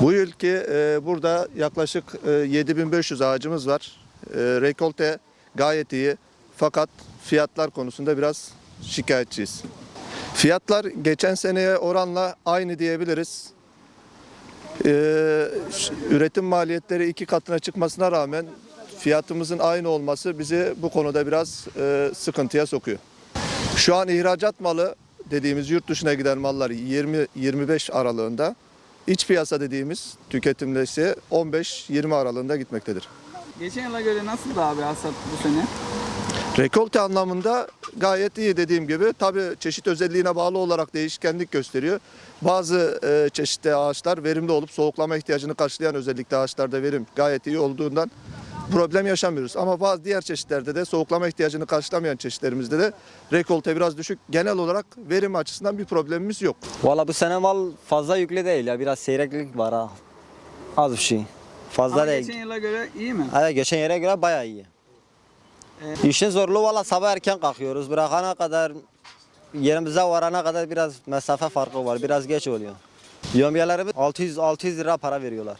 Bu ülke e, burada yaklaşık e, 7500 ağacımız var. E, rekolte gayet iyi fakat fiyatlar konusunda biraz şikayetçiyiz. Fiyatlar geçen seneye oranla aynı diyebiliriz. E, üretim maliyetleri iki katına çıkmasına rağmen fiyatımızın aynı olması bizi bu konuda biraz e, sıkıntıya sokuyor. Şu an ihracat malı dediğimiz yurt dışına giden mallar 20-25 aralığında. İç piyasa dediğimiz tüketimde ise 15-20 aralığında gitmektedir. Geçen yıla göre nasıl abi hasat bu sene? Rekolte anlamında gayet iyi dediğim gibi. Tabii çeşit özelliğine bağlı olarak değişkenlik gösteriyor. Bazı e, çeşitli ağaçlar verimli olup soğuklama ihtiyacını karşılayan özellikle ağaçlarda verim gayet iyi olduğundan problem yaşamıyoruz. Ama bazı diğer çeşitlerde de soğuklama ihtiyacını karşılamayan çeşitlerimizde de rekolte biraz düşük. Genel olarak verim açısından bir problemimiz yok. Valla bu sene mal fazla yüklü değil ya. Biraz seyreklik var ha. Az bir şey. Fazla Ama değil. geçen yıla göre iyi mi? Evet, geçen yere göre bayağı iyi. Ee, İşin zorluğu valla sabah erken kalkıyoruz. Bırakana kadar yerimize varana kadar biraz mesafe farkı var. Biraz geç oluyor. Yömyelerimiz 600 600 lira para veriyorlar.